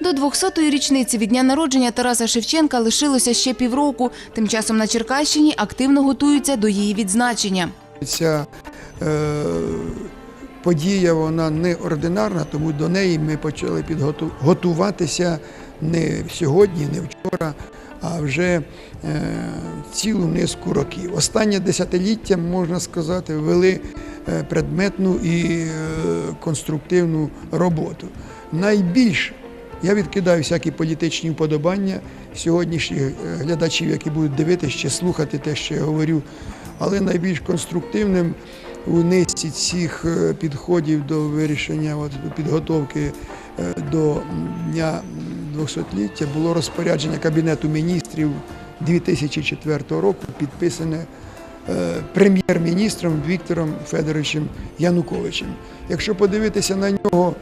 До 200-ї річниці від дня народження Тараса Шевченка лишилося ще півроку. Тим часом на Черкащині активно готуються до її відзначення. Ця е, подія вона неординарна, тому до неї ми почали підготу- готуватися не сьогодні, не вчора, а вже е, цілу низку років. Останнє десятиліття, можна сказати, вели е, предметну і е, конструктивну роботу. Найбільше я відкидаю всякі політичні вподобання сьогоднішніх глядачів, які будуть дивитися чи слухати те, що я говорю. Але найбільш конструктивним у низці цих е, підходів до вирішення от, підготовки е, до дня 200-ліття було розпорядження Кабінету міністрів 2004 року, підписане е, прем'єр-міністром Віктором Федоровичем Януковичем. Якщо подивитися на нього,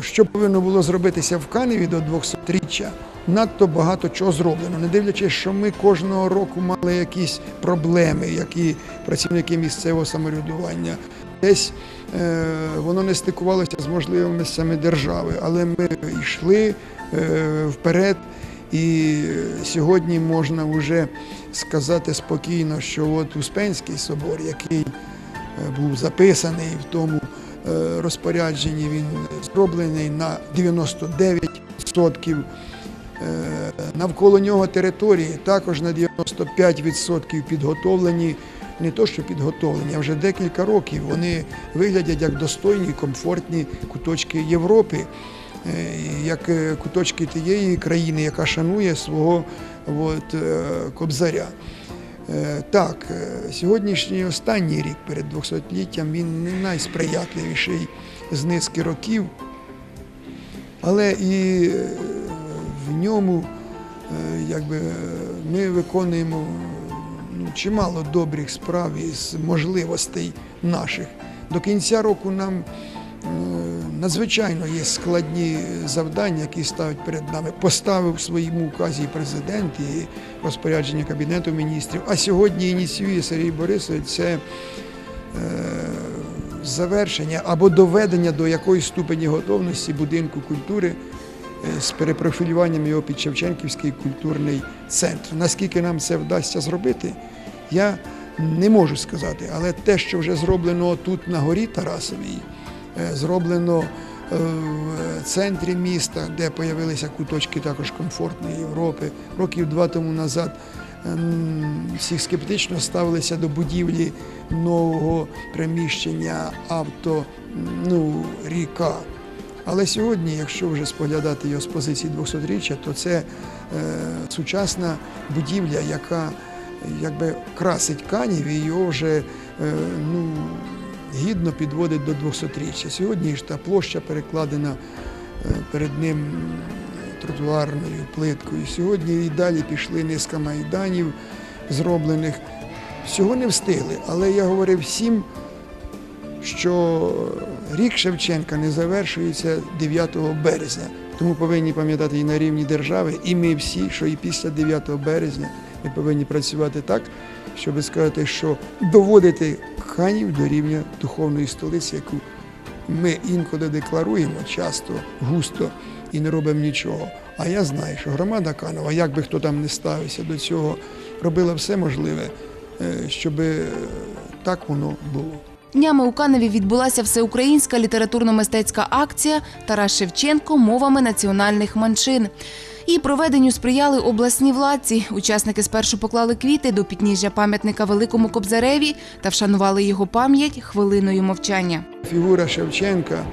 що повинно було зробитися в Каневі до 200-річчя, надто багато чого зроблено. Не дивлячись, що ми кожного року мали якісь проблеми, які працівники місцевого самоврядування. Десь е, воно не стикувалося з можливостями держави, але ми йшли е, вперед. І сьогодні можна вже сказати спокійно, що от Успенський собор, який е, був записаний в тому е, розпорядженні, він зроблений на 99%. Е, Навколо нього території також на 95% підготовлені, не то що підготовлені, а вже декілька років вони виглядять як достойні, комфортні куточки Європи, е, як е, куточки тієї країни, яка шанує свого от, кобзаря. Так, сьогоднішній останній рік перед 200-літтям він не найсприятливіший з низки років, але і в ньому е, якби, е, ми виконуємо ну, чимало добрих справ із можливостей наших. До кінця року нам е, надзвичайно є складні завдання, які ставить перед нами. Поставив в своєму указі президент і розпорядження Кабінету міністрів. А сьогодні ініціює Сергій Борисович це е, завершення або доведення до якоїсь ступені готовності будинку культури е, з перепрофілюванням його під Шевченківський культурний центр. Наскільки нам це вдасться зробити, я не можу сказати. Але те, що вже зроблено тут на горі Тарасовій, е, зроблено е, в центрі міста, де з'явилися куточки також комфортної Європи. Років два тому назад ем, всі скептично ставилися до будівлі нового приміщення авто ну, ріка. Але сьогодні, якщо вже споглядати його з позиції 200-річчя, то це е, сучасна будівля, яка якби красить канів і його вже е, ну, гідно підводить до 200-річчя. Сьогодні ж та площа перекладена е, перед ним тротуарною плиткою. Сьогодні і далі пішли низка майданів зроблених. Всього не встигли, але я говорив всім, що рік Шевченка не завершується 9 березня. Тому повинні пам'ятати і на рівні держави, і ми всі, що і після 9 березня ми повинні працювати так, щоб сказати, що доводити Канів до рівня духовної столиці, яку ми інколи декларуємо часто, густо і не робимо нічого. А я знаю, що громада Канова, як би хто там не ставився до цього, робила все можливе, е, щоб так воно було. Днями у Каневі відбулася всеукраїнська літературно-мистецька акція Тарас Шевченко мовами національних меншин. Її проведенню сприяли обласні владці. Учасники спершу поклали квіти до підніжжя пам'ятника Великому Кобзареві та вшанували його пам'ять хвилиною мовчання. Фігура Шевченка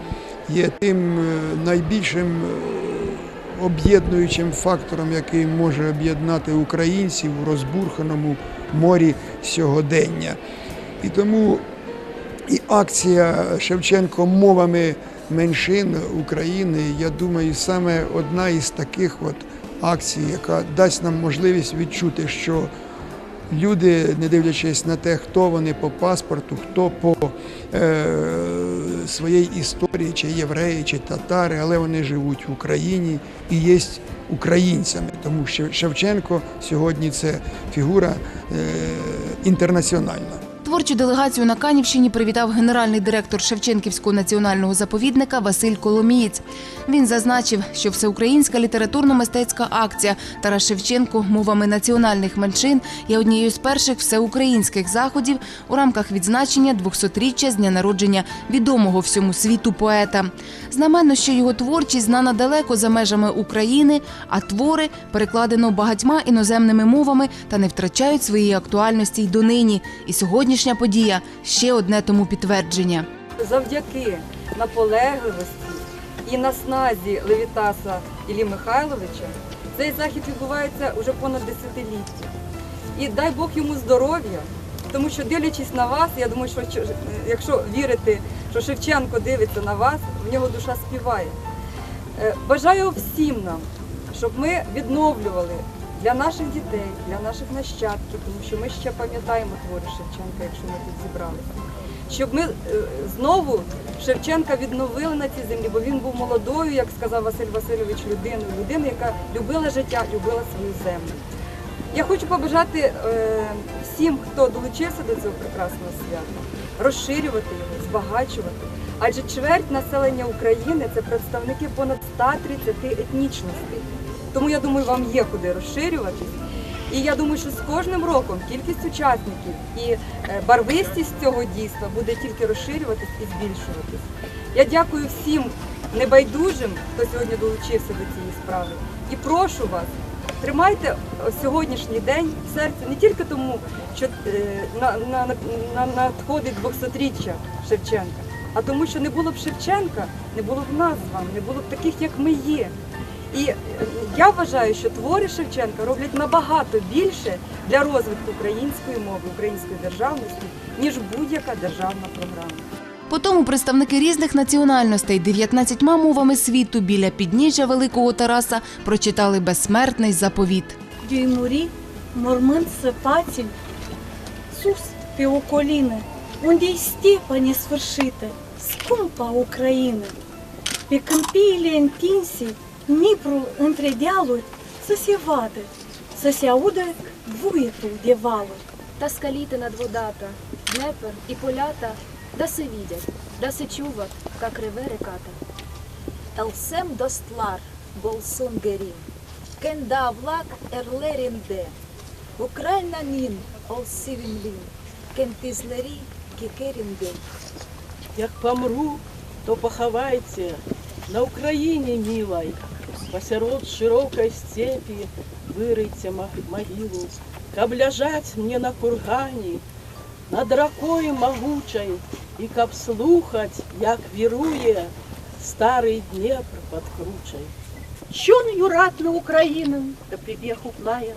є тим е, найбільшим е, об'єднуючим фактором, який може об'єднати українців у розбурханому морі сьогодення. І тому і акція Шевченко мовами меншин України, я думаю, саме одна із таких от акцій, яка дасть нам можливість відчути, що люди, не дивлячись на те, хто вони по паспорту, хто по е, своїй історії, чи євреї, чи татари, але вони живуть в Україні і є українцями. Тому що Шевченко сьогодні це фігура е, інтернаціональна. Творчу делегацію на Канівщині привітав генеральний директор Шевченківського національного заповідника Василь Коломієць. Він зазначив, що всеукраїнська літературно-мистецька акція Тарас Шевченко мовами національних меншин є однією з перших всеукраїнських заходів у рамках відзначення 200-річчя з дня народження відомого всьому світу поета. Знаменно, що його творчість знана далеко за межами України, а твори перекладено багатьма іноземними мовами та не втрачають своєї актуальності й донині. І сьогоднішня подія ще одне тому підтвердження. завдяки наполегливості і насназі Левітаса Іллі Михайловича цей захід відбувається вже понад десятиліття. І дай Бог йому здоров'я, тому що дивлячись на вас, я думаю, що що- якщо вірити, що Шевченко дивиться на вас, в нього душа співає. Е, Бажаю всім нам, щоб ми відновлювали для наших дітей, для наших нащадків, тому що ми ще пам'ятаємо твори Шевченка, якщо ми тут зібралися. Щоб ми е, знову Шевченка відновили на цій землі, бо він був молодою, як сказав Василь Васильович, людиною, людиною, яка любила життя, любила свою землю. Я хочу побажати е, всім, хто долучився до цього прекрасного свята, розширювати його, збагачувати. Адже чверть населення України це представники понад 130 етнічностей. Тому я думаю, вам є куди розширюватись. І я думаю, що з кожним роком кількість учасників і е, барвистість цього дійства буде тільки розширюватись і збільшуватись. Я дякую всім небайдужим, хто сьогодні долучився до цієї справи. І прошу вас, тримайте сьогоднішній день в серці не тільки тому, що е, на, на, на, надходить 200-річчя Шевченка, а тому, що не було б Шевченка, не було б нас з вами, не було б таких, як ми є. І е, я вважаю, що твори Шевченка роблять набагато більше для розвитку української мови, української державності, ніж будь-яка державна програма. Потому представники різних національностей 19 мовами світу біля підніжжя Великого Тараса прочитали безсмертний заповіт. Дюймурі, мормин сипатель, Сус піоколіни, унді степані свершити, скумпа України. Пікампілі ентінсі, ніпру ентредялу, сосівади, сосяуди вуєту дєвали. Та скаліти над водата, Днепр і полята, да се видять, да се чуват, как реве реката. Елсем достлар, болсун герін, кенда влак ерлерінде, Україна нін, олсивін лін, кентизлері кікерінген. Як помру, то поховайте на Украине милой, Посеред широкой степи вырыйте мо- могилу, Каб ляжать мне на кургане, над ракой могучей, И каб слухать, як вирує старый Днепр под кручей. Чон юратна Українам, да прибіг уплає,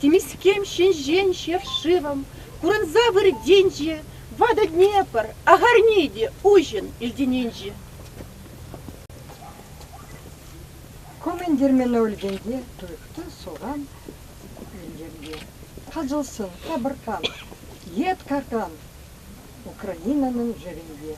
Тімі з ким ще жень ще вшивам, Куренза вердінджі, вада Дніпр, а гарніді, ужин ільдінінджі. Командир мене өлгенде, тұйықты соған өлгенде. Қазылсын, қабырқан, ет каркан, Украинаның жерінде.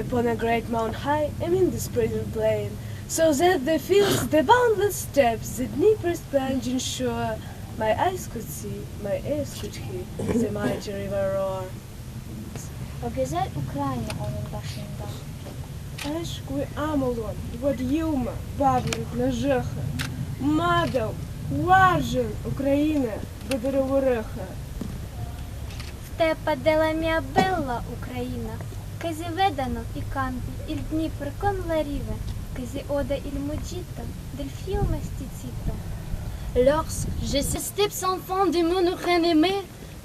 upon a great mount high and in this crater plain, so that the fields, the boundless steppes, the Dnieper's plunging shore, my eyes could see, my ears could hear the mighty river roar. O güzel Ukrayna onun başında. Ve Amalon, Yuma, Bavrik, Нажеха, Мадав, Варжин, Україна, Бедеровореха. Степа mia bella Україна, il Dnipro con la riva, che si ode il mugito del fiume stizzito. Lorsque je ces steppes enfants de mon Ukraine aimé,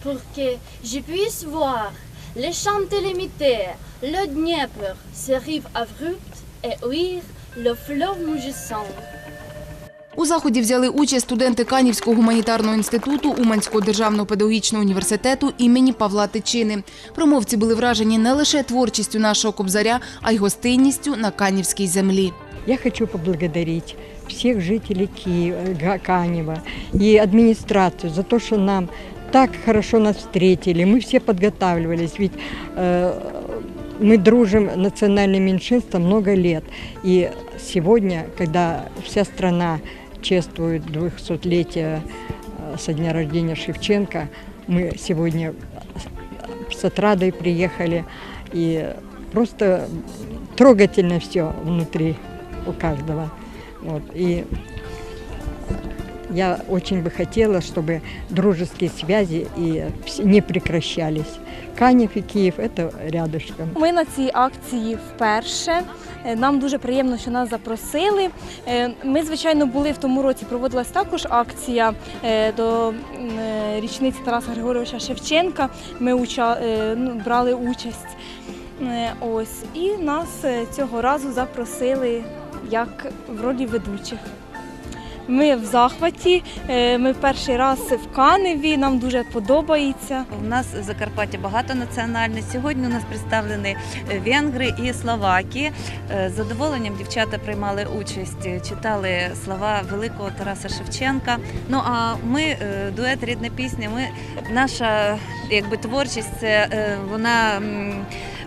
pour que je puisse voir les champs délimitaires, le Dniepr, ses rives abruptes et ouïr le fleuve mugissant. У заході взяли участь студенти Канівського гуманітарного інституту Уманського державного педагогічного університету імені Павла Тичини. Промовці були вражені не лише творчістю нашого кобзаря, а й гостинністю на канівській землі. Я хочу поблагодарить всех жителей Киева, Га- Канева и администрацию за то, что нам так хорошо нас встретили. Мы все подготавливались, ведь э, мы дружим национальным меньшинством много лет. И сегодня, когда вся страна чествует 200-летие э, со дня рождения Шевченко, мы сегодня с отрадой приехали. И просто трогательно все внутри у каждого. Вот. И я очень бы хотела, чтобы дружеские связи и вс- не прекращались. Канев и Киев – это рядышком. Ми на цій акції вперше. Е, Нам дуже приємно, що нас запросили. Е, Ми, звичайно, були в тому році. Проводилась також акція е, до м, е, річниці Тараса Григоровича Шевченка. Ми уча- е, ну, брали участь. Е, Ось і нас е, цього разу запросили як в ролі ведучих. Ми в захваті. е, Ми перший раз в Каневі. Нам дуже подобається. У нас в Закарпатті багатонаціональне. Сьогодні у нас представлені е, венгри і словаки. Е, З задоволенням дівчата приймали участь, читали слова великого Тараса Шевченка. Ну а ми дует рідна пісня. Ми наша якби творчість це вона.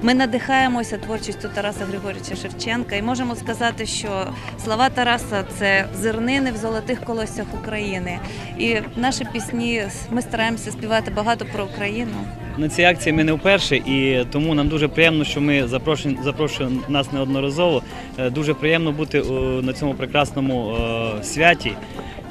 Ми надихаємося творчістю Тараса Григорьовича Шевченка і можемо сказати, що слова Тараса це зернини в золотих колоссях України. І наші пісні ми стараємося співати багато про Україну. На цій акції ми не вперше, і тому нам дуже приємно, що ми запрошені запрошуємо нас неодноразово. Е, Дуже приємно бути на цьому прекрасному святі.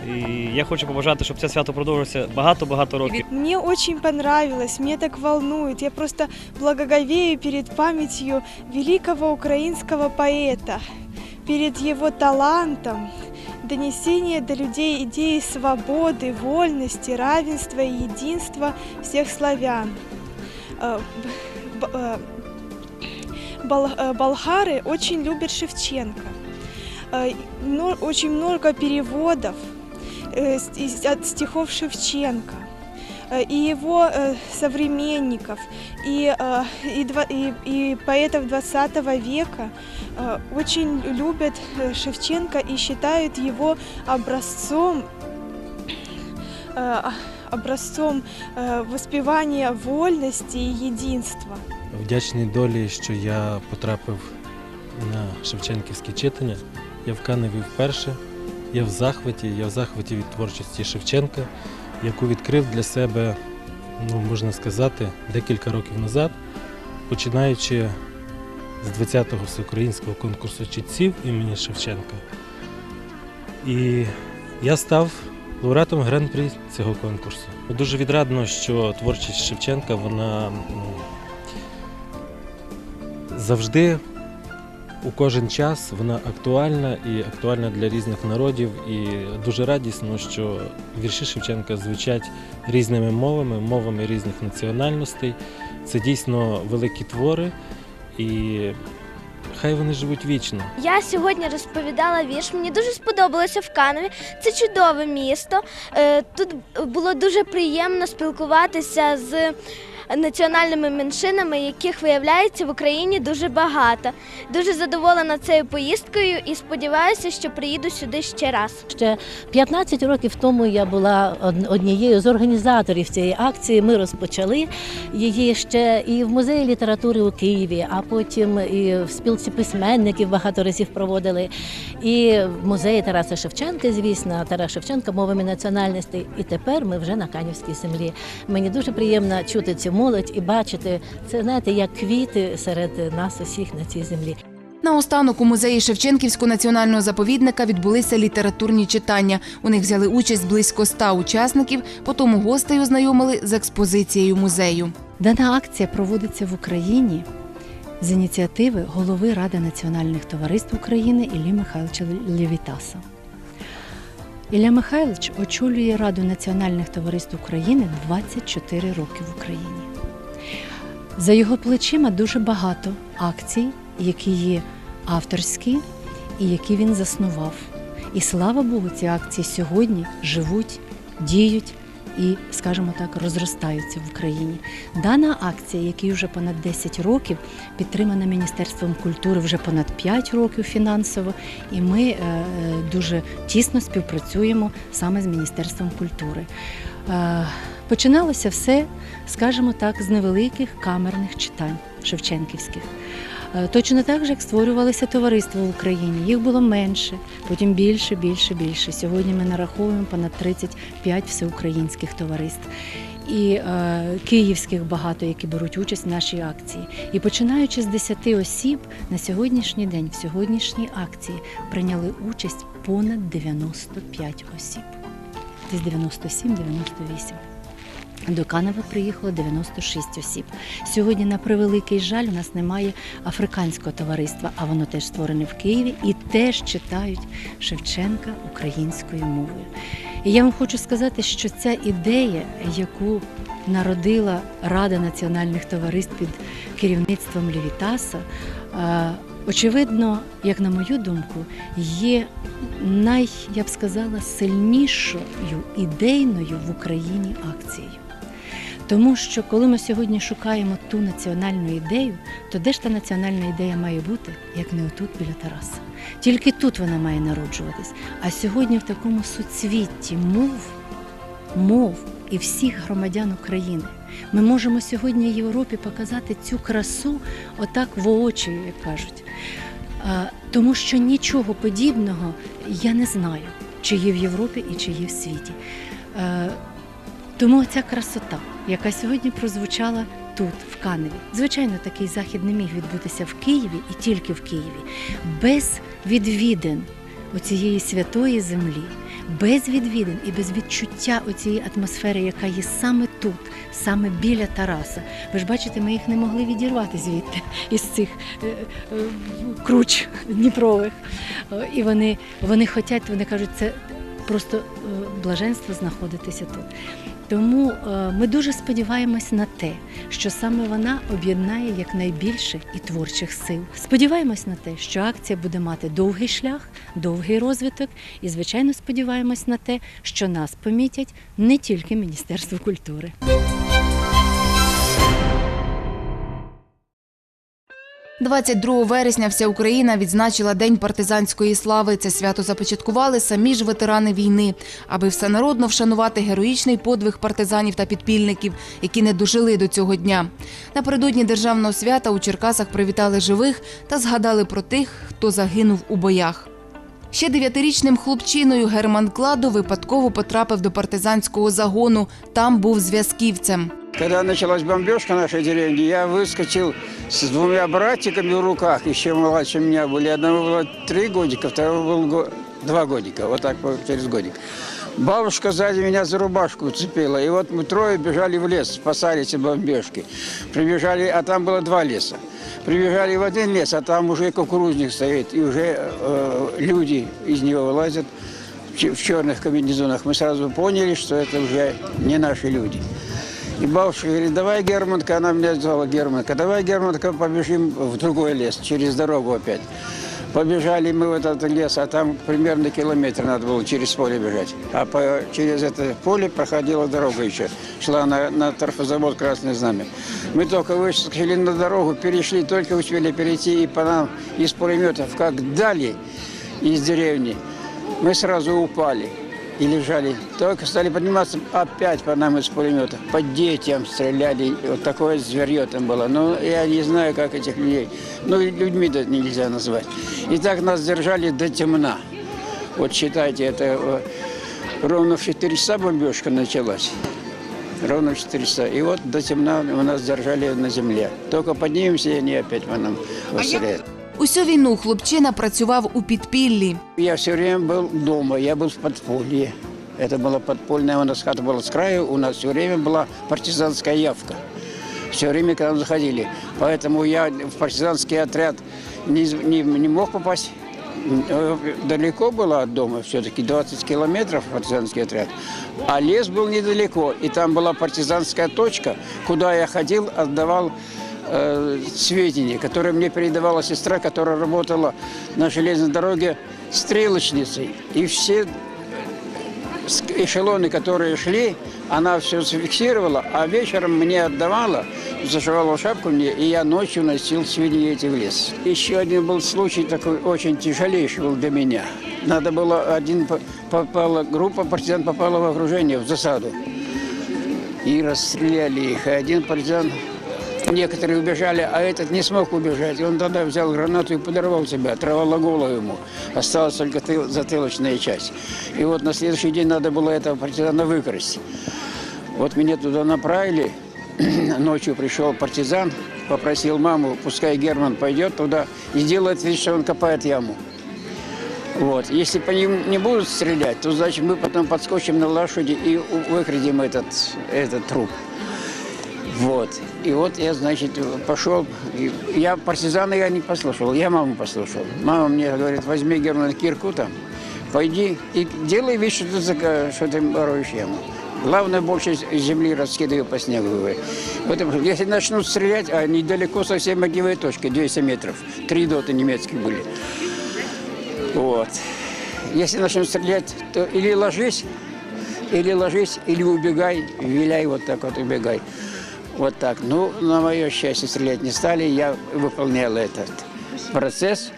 І я хочу побажати, щоб це свято продовжилося багато-багато років. Мені дуже понравилось, мене так волнує. Я просто благоговею перед пам'яттю великого українського поета, перед його талантом, донесение до людей ідеї свободы, вольности, равенства и единства всех славян. Э, э, э, болгары очень любят Шевченко. Ну, очень много переводов, от стихов Шевченко э, и его э, современников, и, э, и, два- и- и поэтов 20 века э, очень любят э, Шевченко и считают его образцом э, образцом э, воспевания вольности и единства. Вдячний долі, що я потрапив на Шевченківське читання. Я в Каневі вперше. Я в захваті, я в захваті від творчості Шевченка, яку відкрив для себе, ну можна сказати, декілька років назад, починаючи з 20-го всеукраїнського конкурсу читців імені Шевченка. І я став лауреатом гран-прі цього конкурсу. Дуже відрадно, що творчість Шевченка вона завжди у кожен час вона актуальна і актуальна для різних народів. І дуже радісно, що вірші Шевченка звучать різними мовами, мовами різних національностей. Це дійсно великі твори, і хай вони живуть вічно. Я сьогодні розповідала вірш. Мені дуже сподобалося в Каневі. Це чудове місто. Е, Тут було дуже приємно спілкуватися з національними меншинами, яких виявляється в Україні дуже багато. Дуже задоволена цією поїздкою і сподіваюся, що приїду сюди ще раз. Ще 15 років тому я була однією з організаторів цієї акції. Ми розпочали її ще і в музеї літератури у Києві, а потім і в спілці письменників багато разів проводили. І в музеї Тараса Шевченка, звісно, Тарас Шевченка мовами національностей. І тепер ми вже на Канівській землі. Мені дуже приємно чути цю молодь і бачити це, знаєте, як квіти серед нас усіх на цій землі. Наостанок у музеї Шевченківського національного заповідника відбулися літературні читання. У них взяли участь близько ста учасників. Потім гостей ознайомили з експозицією музею. Дана акція проводиться в Україні з ініціативи голови Ради національних товариств України Іллі Михайловича Лєвітаса. Ілля Михайлович очолює Раду національних товариств України 24 роки в Україні. За його плечима дуже багато акцій, які є авторські і які він заснував. І слава Богу, ці акції сьогодні живуть, діють і, скажімо так, розростаються в Україні. Дана акція, якій вже понад 10 років, підтримана Міністерством культури вже понад 5 років фінансово, і ми е, е, дуже тісно співпрацюємо саме з Міністерством культури. Починалося все, скажімо так, з невеликих камерних читань шевченківських. Е, Точно так же, як створювалися товариства в Україні. Їх було менше, потім більше, більше, більше. Сьогодні ми нараховуємо понад 35 всеукраїнських товариств. І е, київських багато, які беруть участь в нашій акції. І починаючи з 10 осіб, на сьогоднішній день, в сьогоднішній акції прийняли участь понад 95 осіб. Десь 97-98. До Канева приїхало 96 осіб. Сьогодні, на превеликий жаль, у нас немає африканського товариства, а воно теж створене в Києві і теж читають Шевченка українською мовою. І я вам хочу сказати, що ця ідея, яку народила Рада національних товариств під керівництвом Лівітаса, е, очевидно, як на мою думку, є най, я б сказала, сильнішою ідейною в Україні акцією. Тому що коли ми сьогодні шукаємо ту національну ідею, то де ж та національна ідея має бути, як не отут біля Тараса? Тільки тут вона має народжуватись. А сьогодні в такому суцвітті мов, мов і всіх громадян України. Ми можемо сьогодні Європі показати цю красу отак воочию, як кажуть. Тому що нічого подібного я не знаю, чи є в Європі і чи є в світі. Е, Тому ця красота, яка сьогодні прозвучала тут, в Каневі. Звичайно, такий захід не міг відбутися в Києві і тільки в Києві, без відвідин оцієї святої землі, без відвідин і без відчуття оцієї атмосфери, яка є саме тут, саме біля Тараса. Ви ж бачите, ми їх не могли відірвати звідти із цих е, е, круч Дніпрових. І вони, вони хочуть, вони кажуть, це просто е, блаженство знаходитися тут. Тому е, ми дуже сподіваємось на те, що саме вона об'єднає якнайбільше і творчих сил. Сподіваємось на те, що акція буде мати довгий шлях, довгий розвиток, і звичайно сподіваємось на те, що нас помітять не тільки Міністерство культури. – 22 вересня вся Україна відзначила День партизанської слави. Це свято започаткували самі ж ветерани війни, аби всенародно вшанувати героїчний подвиг партизанів та підпільників, які не дожили до цього дня. Напередодні державного свята у Черкасах привітали живих та згадали про тих, хто загинув у боях. Ще дев'ятирічним хлопчиною Герман Кладо випадково потрапив до партизанського загону. Там був зв'язківцем. Когда началась бомбежка нашей деревни, я выскочил с двумя братиками в руках, еще младше меня были. Одного было три годика, второго был го- два годика, вот так вот через годик. Бабушка сзади меня за рубашку уцепила, и вот мы трое бежали в лес, спасались от бомбежки. Прибежали, а там было два леса. Прибежали в один лес, а там уже кукурузник стоит, и уже э, люди из него вылазят в черных комбинезонах. Мы сразу поняли, что это уже не наши люди. И бабушка говорит, давай, Германка, она меня звала Германка, давай, Германка, побежим в другой лес, через дорогу опять. Побежали мы в этот лес, а там примерно километр надо было через поле бежать. А по, через это поле проходила дорога еще. Шла на, на торфозавод «Красное знамя». Мы только выскочили на дорогу, перешли, только успели перейти, и по нам из пулеметов, как дали из деревни, мы сразу упали И лежали. Только стали подниматься, опять по нам из пулемета. По детям стреляли. Вот такое зверье там было. Но я не знаю, как этих людей. Ну, людьми это нельзя назвать. И так нас держали до темна. Вот считайте, это э, ровно в 4 часа бомбежка началась. Ровно в 4 часа. И вот до темна у нас держали на земле. Только поднимемся, и они опять по нам стреляют. Усю війну хлопчина працював у підпіллі. Я все время был дома, я был в подполье. Это была подпольная, у нас хата была с краю, у нас все время была партизанская явка. Все время к нам заходили. Поэтому я в партизанский отряд не, не, не мог попасть. Э, Далеко было от дома, все-таки 20 километров партизанский отряд. А лес был недалеко, и там была партизанская точка, куда я ходил, отдавал э, сведения, которые мне передавала сестра, которая работала на железной дороге стрелочницей. И все эшелоны, которые шли, она все зафиксировала, а вечером мне отдавала, зашивала шапку мне, и я ночью носил свиньи эти в лес. Еще один был случай такой очень тяжелейший был для меня. Надо было, один по- попала, группа партизан попала в окружение, в засаду. И расстреляли их. И один партизан, некоторые убежали, а этот не смог убежать. Он тогда взял гранату и подорвал себя, оторвало голову ему. Осталась только тыл- затылочная часть. И вот на следующий день надо было этого партизана выкрасть. Вот меня туда направили. Ночью пришел партизан, попросил маму, пускай Герман пойдет туда и делает вид, что он копает яму. Вот. Если по ним не будут стрелять, то значит мы потом подскочим на лошади и выкрадем этот, этот труп. Вот. И вот я, значит, пошел. И я партизана я не послушал, я маму послушал. Мама мне говорит, возьми Германа кирку там, пойди и делай вид, что ты, что ты роешь яму. Главное, больше земли раскидывай по снегу. Потому что если начнут стрелять, а недалеко совсем огневая точка, 200 метров, три доты немецкие были. Вот. Если начнут стрелять, то или ложись, или ложись, или убегай, виляй вот так вот, убегай. Вот так. Ну, на мое счастье, стрелять не стали, я выполнял этот процесс.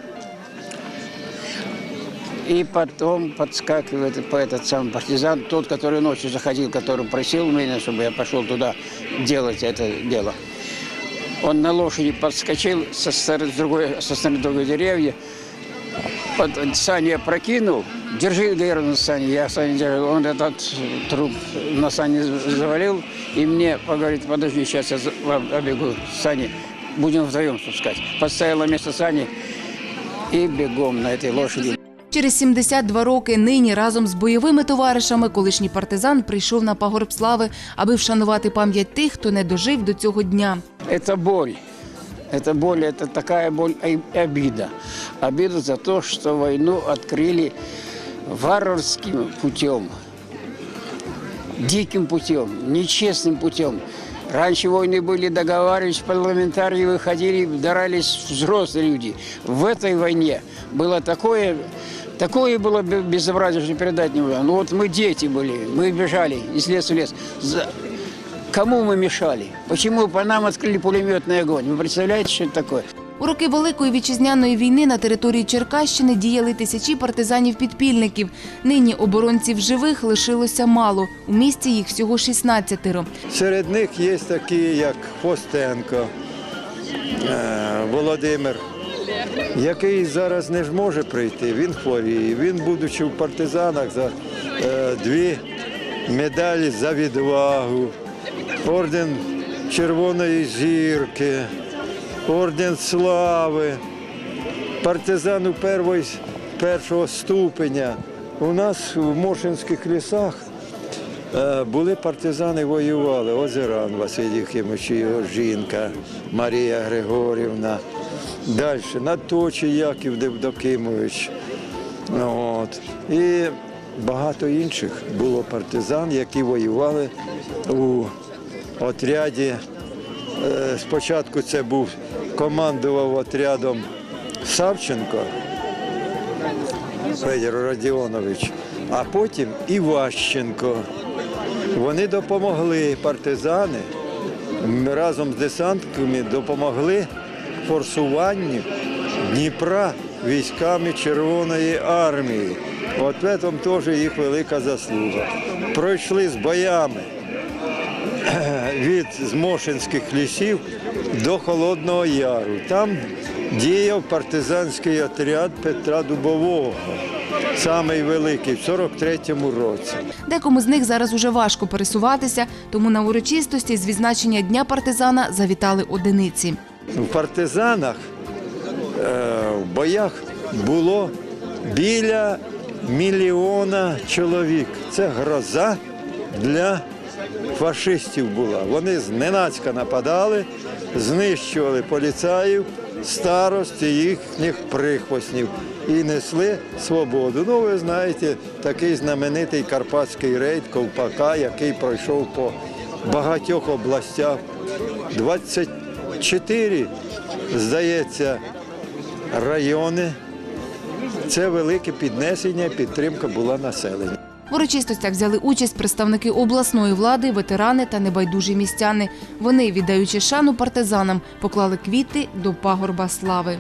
И потом подскакивает по этот самый партизан, тот, который ночью заходил, который просил меня, чтобы я пошел туда делать это дело. Он на лошади подскочил со стороны другой, со стороны другой деревья, под сани прокинул, держи, говорю, на сани, я сани держал, он этот труп на сани завалил, и мне говорит, подожди, сейчас я за- обегу сани, будем вдвоем спускать. Поставил на место сани и бегом на этой лошади. Через 72 роки нині разом з бойовими товаришами колишній партизан прийшов на пагорб слави, аби вшанувати пам'ять тих, хто не дожив до цього дня. Это боль. Это боль, это такая боль и обида. Обида за то, что войну открыли варварским путем, диким путем, нечестным путем. Раньше войны были, договаривались, парламентарии выходили, дрались взрослые люди. В этой войне было такое, такое было бе- безобразие, что передать не могу. Ну вот мы дети были, мы бежали из леса в лес. За- Кому мы мешали? Почему по нам открыли пулеметный огонь? Вы представляете, что это такое? У роки Великої вітчизняної війни на території Черкащини діяли тисячі партизанів-підпільників. Нині оборонців живих лишилося мало. У місті їх всього 16. Серед них є такі, як Хвостенко, е, Володимир, який зараз не зможе прийти. Він хворіє. Він, будучи в партизанах, за е, дві медалі за відвагу, орден Червоної зірки, орден слави, партизану першого, першого ступеня. У нас в Мошинських лісах Е, Були партизани, воювали. Озеран Василь Єхимович, його жінка Марія Григорівна. Далі Наточий Яків Девдокимович. От. І багато інших було партизан, які воювали у отряді. Е, Спочатку це був командував отрядом Савченко Федір Радіонович, а потім Іващенко. Вони допомогли партизани разом з десантками допомогли форсуванню Дніпра військами Червоної армії. От в цьому теж їх велика заслуга. Пройшли з боями від Змошинських лісів до Холодного Яру. Там діяв партизанський отряд Петра Дубового, самий великий, в 43-му році. Декому з них зараз уже важко пересуватися, тому на урочистості з відзначення Дня партизана завітали одиниці. В партизанах е, в боях було біля мільйона чоловік. Це гроза для фашистів була. Вони зненацька нападали, знищували поліцаїв, старост і їхніх прихвостнів і несли свободу. Ну, ви знаєте, такий знаменитий карпатський рейд Ковпака, який пройшов по багатьох областях. чотири, здається, райони. Це велике піднесення, підтримка була населення. В урочистостях взяли участь представники обласної влади, ветерани та небайдужі містяни. Вони, віддаючи шану партизанам, поклали квіти до пагорба слави.